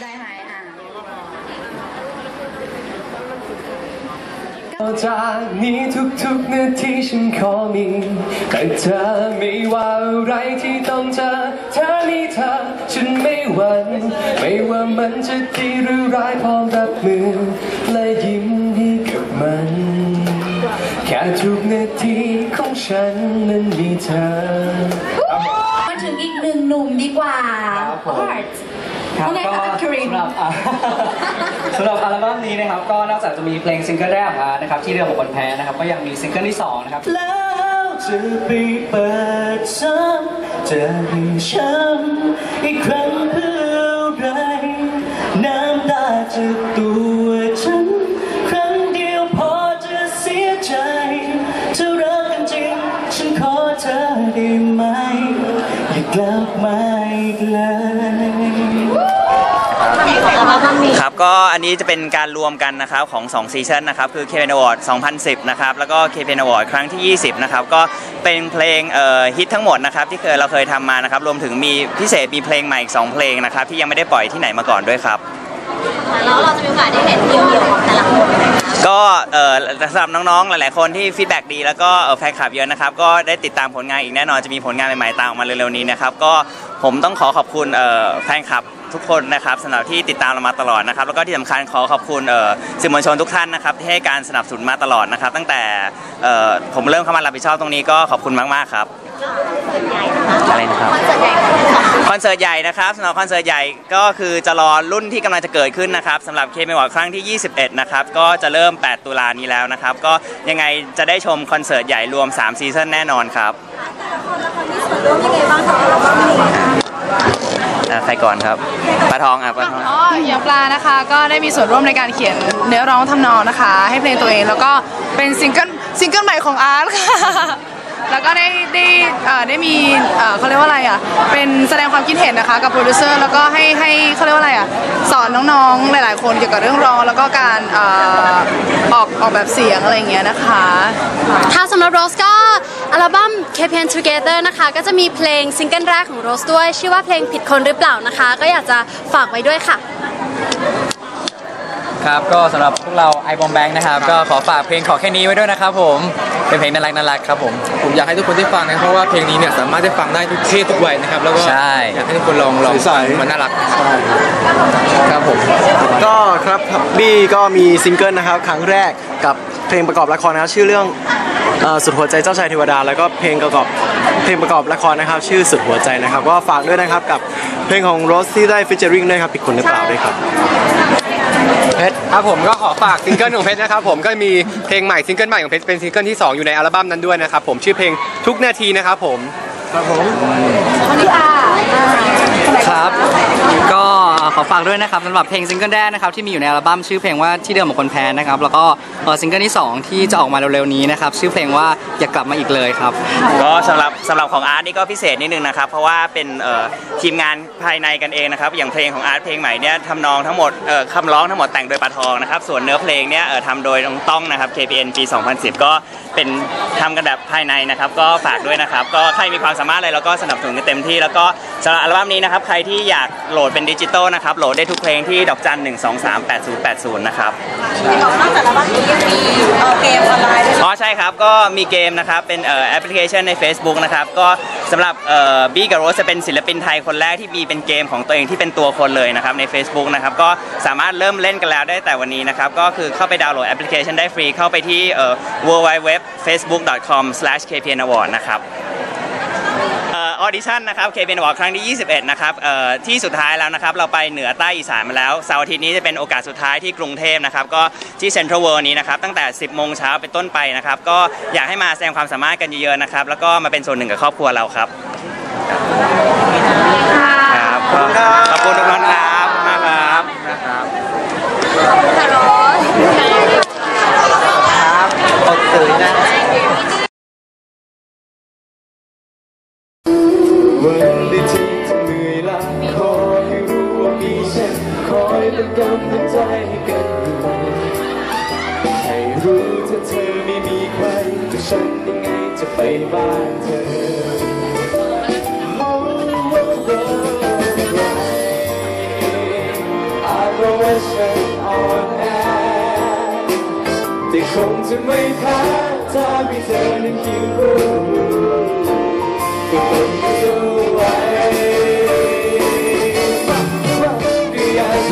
ได้ไหมอะจากนี้ทุกๆนาทีฉันขอมี แต่เธอไม่ว่าอะไรที่ต้องเจอเธอนี่เธอฉันไม่หวั่นไม่ว่ามันจะดีหรือร้ายพร้อมรับมือ และยิ้มให้กับมัน แค่ทุกนาทีของฉันนั้นมีเธอ หนึ่งหนุ่มดีกว่าครับผม Art ครับว่าไงก็คะคริน สำหรับอ่า สำหรับอัลบั้มนี้นะครับก็นอกจากจะมีเพลงซิงเกิลแรกของอาร์ตนะครับที่เรื่องของคนแพ้นะครับก็ยังมีซิงเกิลที่สองนะครับ แล้วจะไปเปิดซ้ำจะให้ช้ำอีกครั้งเพื่ออะไรน้ำตาจากตัวฉัน ครั้งเดียวพอจะเสียใจถ้ารักกันจริง ฉันขอเธอได้ไหมอย่า กลับมาอีกเลยครับก็อันนี้จะเป็นการรวมกันนะครับของ2ซีซันนะครับคือ KPN Award 2010 นะครับแล้วก็ KPN Award ครั้งที่ 20 นะครับก็เป็นเพลงเอ่อฮิตทั้งหมดนะครับที่เคยเราเคยทำมานะครับรวมถึงมีพิเศษมีเพลงใหม่อีก 2 เพลงนะครับที่ยังไม่ได้ปล่อยที่ไหนมาก่อนด้วยครับแล้วเราจะมีโอกาสได้เห็นเดี่ยวๆของแต่ละคนไหมคะ ก็เอ่อสำหรับน้องๆ หลายๆ คนที่ฟีดแบ็กดีแล้วก็เอ่อแฟนคลับเยอะนะครับ ก็ได้ติดตามผลงานอีกแน่นอนจะมีผลงานใหม่ๆตามออกมาเร็วๆนี้นะครับ ก็ผมต้องขอขอบคุณเอ่อแฟนคลับทุกคนนะครับสำหรับที่ติดตามเรามาตลอดนะครับ แล้วก็ที่สำคัญขอขอบคุณเอ่อสื่อมวลชนทุกท่านนะครับที่ให้การสนับสนุนมาตลอดนะครับ ตั้งแต่เอ่อผมเริ่มเข้ามารับผิดชอบตรงนี้ก็ขอบคุณมากๆครับอะไรนะครับ คอนเสิร์ตใหญ่ คอนเสิร์ตใหญ่นะครับสำหรับคอนเสิร์ตใหญ่ก็คือจะรอรุ่นที่กำลังจะเกิดขึ้นนะครับสำหรับเคมวอร์ครั้งที่ 21 นะครับก็จะเริ่ม 8 ตุลานี้แล้วนะครับ ก็ยังไงจะได้ชมคอนเสิร์ตใหญ่รวม 3 ซีซั่นแน่นอนครับอะใครก่อนครับปลาทองอะปลาทอง อ๋ออย่างปลานะคะ ก็ได้มีส่วนร่วมในการเขียนเนื้อร้องทำนองนะคะ ให้เพลงตัวเองแล้วก็เป็นซิงเกิล ซิงเกิลใหม่ของอาร์ตค่ะแล้วก็ได้ได้ได้มีเขาเรียกว่าอะไรอะเป็นแสดงความคิดเห็นนะคะกับโปรดิวเซอร์แล้วก็ให้ให้เขาเรียกว่าอะไรอะสอนน้องๆหลาย ๆ คนเกี่ยวกับเรื่องร้องแล้วก็การออออกออกแบบเสียงอะไรอย่างเงี้ยนะคะ ค่ะสำหรับโรสก็อัลบั้ม KPN Together นะคะก็จะมีเพลงซิงเกิลแรกของโรสด้วย ชื่อว่าเพลงผิดคนหรือเปล่านะคะ ก็อยากจะฝากไว้ด้วยค่ะ ครับก็สำหรับพวกเราไอบอมแบงค์นะครับ ก็ขอฝากเพลงขอแค่นี้ไว้ด้วยนะครับผมเป็นเพลงน่ารักน่ารักครับผม ผมอยากให้ทุกคนได้ฟังนะเพราะว่าเพลงนี้เนี่ยสามารถได้ฟังได้ทุกเพศทุกวัยนะครับแล้วก็ใช่ อยากให้ทุกคนลองลองฟังมันน่ารักครับผม ก็ครับบี้ก็มีซิงเกิลนะครับ ครั้งแรกกับเพลงประกอบละครนะครับชื่อเรื่องเอ่อสุดหัวใจเจ้าชายเทวดา แล้วก็เพลงประกอบเพลงประกอบละครนะครับ ชื่อสุดหัวใจนะครับ ก็ฝากด้วยนะครับกับเพลงของโรสที่ได้ฟิชเจอริงด้วยครับผิดคนหรือเปล่าด้วยครับ เพชรครับผมก็ขอฝากซิงเกิลของเพชรนะครับผมก็มีเพลงใหม่ซิงเกิลใหม่ของเพชรเป็นซิงเกิลที่ 2 อยู่ในอัลบั้มนั้นด้วยนะครับผมชื่อเพลงทุกนาทีนะครับผมครับผมครับก็ ขอฝากด้วยนะครับสำหรับเพลงซิงเกิลแรกนะครับที่มีอยู่ในอัลบั้มชื่อเพลงว่าที่เดิมของคนแพ้นะครับแล้วก็ซิงเกิลที่2 ที่จะออกมาเร็วๆนี้นะครับชื่อเพลงว่าอย่ากลับมาอีกเลยครับก็สำหรับสำหรับของอาร์ตนี่ก็พิเศษนิดนึงนะครับเพราะว่าเป็นทีมงานภายในกันเองนะครับอย่างเพลงของอาร์ตเพลงใหม่เนี่ยทำนองทั้งหมดคำร้องทั้งหมดแต่งโดยปาทองนะครับส่วนเนื้อเพลงเนี่ยทำโดยน้องต้องนะครับ KPN ปี 2010 ก็เป็นทำกันแบบภายในนะครับก็ฝากด้วยนะครับก็ใครมีความสามารถอะไรเราก็สนับสนุนกันเต็มที่แล้วก็ สำหรับอัลบั้มนี้นะครับ ใครที่อยากโหลดเป็นดิจิตอลนะครับ โหลดได้ทุกเพลงที่ดอกจัน1 2 3 8 0 8 0 นะครับนอกจากอัลบั้มนี้ยังมีเอ่อเกมออนไลน์ด้วยอ๋อใช่ครับ ก็มีเกมนะครับ เป็นเอ่อแอปพลิเคชันใน Facebook นะครับ ก็สำหรับเอ่อบี้กับโรสจะเป็นศิลปินไทยคนแรกที่มีเป็นเกมของตัวเองที่เป็นตัวคนเลยนะครับใน Facebook นะครับ ก็สามารถเริ่มเล่นกันแล้วได้แต่วันนี้นะครับ ก็คือเข้าไปดาวน์โหลดแอปพลิเคชันได้ฟรี เข้าไปที่เอ่อ www.facebook.com/kpnaward นะครับเออดิชั่นนะครับ KPN Award ครั้งที่ 21 นะครับเอ่อที่สุดท้ายแล้วนะครับ เราไปเหนือใต้อีสานมาแล้วเสาร์อาทิตย์นี้จะเป็นโอกาสสุดท้ายที่กรุงเทพนะครับ ก็ที่เซ็นทรัลเวิลด์นี้นะครับ ตั้งแต่ 10 โมงเช้าเป็นต้นไปนะครับ ก็อยากให้มาแสดงความสามารถกันเยอะๆนะครับ แล้วก็มาเป็นส่วนหนึ่งกับครอบครัวเราครับ ครับ ขอบคุณทุกท่านครับ วันได้ที่จะเหนื่อยล้าขอให้รู้ว่ามีฉันคอยเป็นกำลังใจให้กันอยู่ให้รู้ถ้าเธอไม่มีใครก็ฉันยังไงจะไปบ้านเธอแต่คงจะไม่แพ้ถ้าไม่เธอนั้นคิดว่า But don't you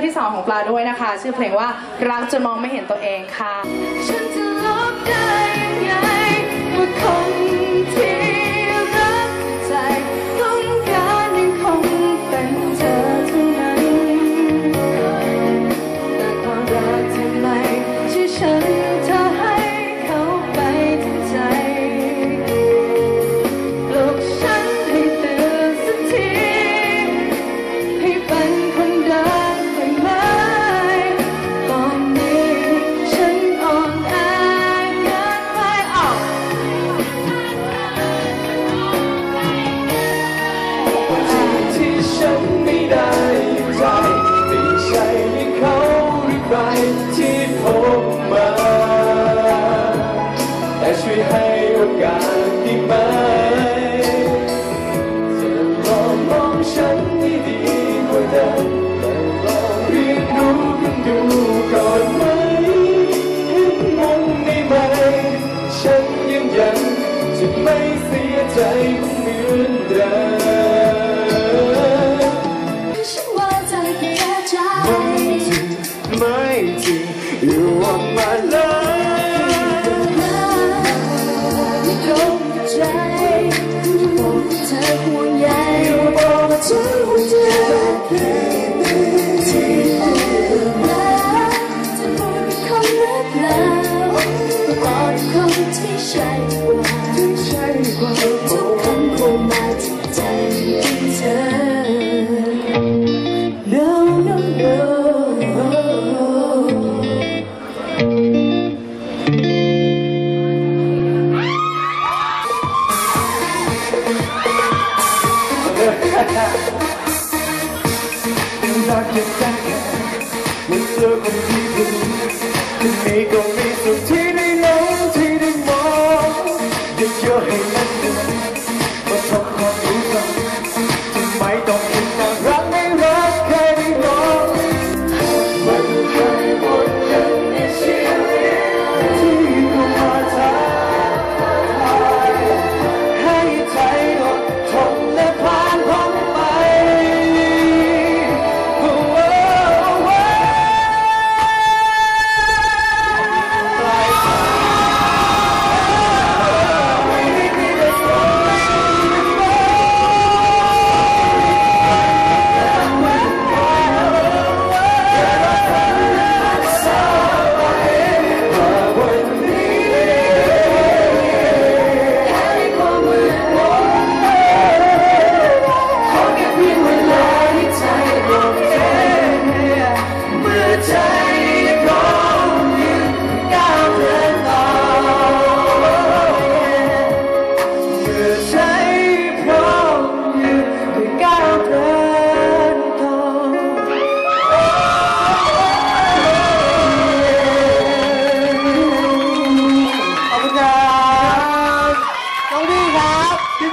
ลที่สองของปลาด้วยนะคะ ชื่อเพลงว่ารักจนมองไม่เห็นตัวเองค่ะ ฉันจะลบได้ยังไงว่าคน